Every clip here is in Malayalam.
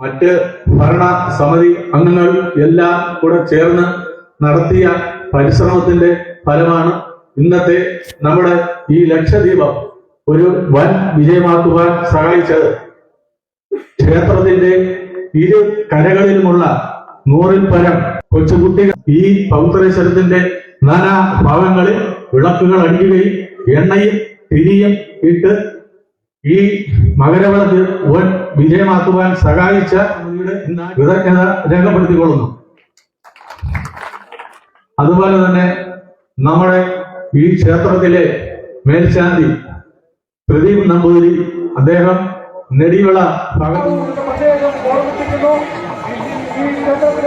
മറ്റ് ഭരണ സമിതി അംഗങ്ങൾ എല്ലാം കൂടെ ചേർന്ന് നടത്തിയ പരിശ്രമത്തിന്റെ ഫലമാണ് ഇന്നത്തെ നമ്മുടെ ഈ ലക്ഷദ്വീപം ഒരു വൻ വിജയമാക്കുവാൻ സഹായിച്ചത്. ക്ഷേത്രത്തിന്റെ ഇരു കരകളിലുമുള്ള നൂറിൽ പരം കൊച്ചുകുട്ടികൾ ഈ പൗത്രേശ്വരത്തിന്റെ നാനാ ഭാഗങ്ങളിൽ വിളക്കുകൾ അടിക്കുകയും എണ്ണയും തിരിയും ഇട്ട് ഈ മകരവിളക്ക് വൻ വിജയമാക്കുവാൻ സഹായിച്ച കൃതജ്ഞത രേഖപ്പെടുത്തിക്കൊള്ളുന്നു. അതുപോലെ തന്നെ നമ്മുടെ ഈ ക്ഷേത്രത്തിലെ മേൽശാന്തി പ്രദീപ് നമ്പൂതിരി അദ്ദേഹം നെടിവിള ഭാഗത്തു ഈ ക്ഷേത്രത്തിൽ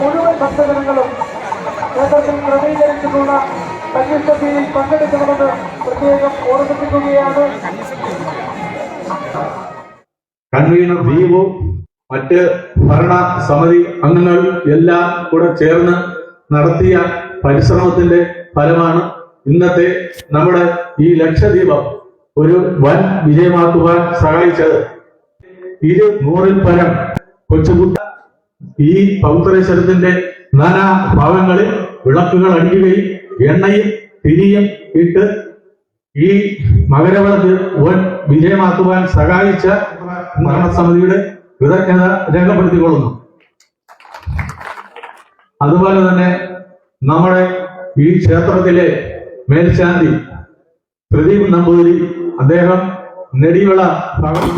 മുഴുവൻ ക്രമീകരിച്ചിട്ടുള്ള പങ്കെടുക്കണമെന്ന് പ്രത്യേകം ഓർമ്മിപ്പിക്കുകയാണ്. കൺവീനർ ദീപു മറ്റ് ഭരണ സമിതി അംഗങ്ങൾ എല്ലാം കൂടെ ചേർന്ന് നടത്തിയ പരിശ്രമത്തിന്റെ ഫലമാണ് ഇന്നത്തെ നമ്മുടെ ഈ ലക്ഷദ്വീപം ഒരു വൻ വിജയമാക്കുവാൻ സഹായിച്ചത്. ഇത് നൂറിൽ പരം കൊച്ചുകുട്ട ഈ പൗത്രേശ്വരത്തിന്റെ നാനാ ഭാഗങ്ങളിൽ വിളക്കുകൾ അടിക്കുകയും എണ്ണയും തിരിയും ഇട്ട് ഈ മകരവിളക്ക് വൻ വിജയമാക്കുവാൻ സഹായിച്ച ഭരണസമിതിയുടെ കൃതജ്ഞത രേഖപ്പെടുത്തിക്കൊള്ളുന്നു. അതുപോലെ തന്നെ നമ്മുടെ ഈ ക്ഷേത്രത്തിലെ മേൽശാന്തി പ്രദീപ് നമ്പൂതിരി അദ്ദേഹം നെടിവിള ഭാഗത്തു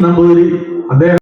നമ്പൂതിരി അദ്ദേഹം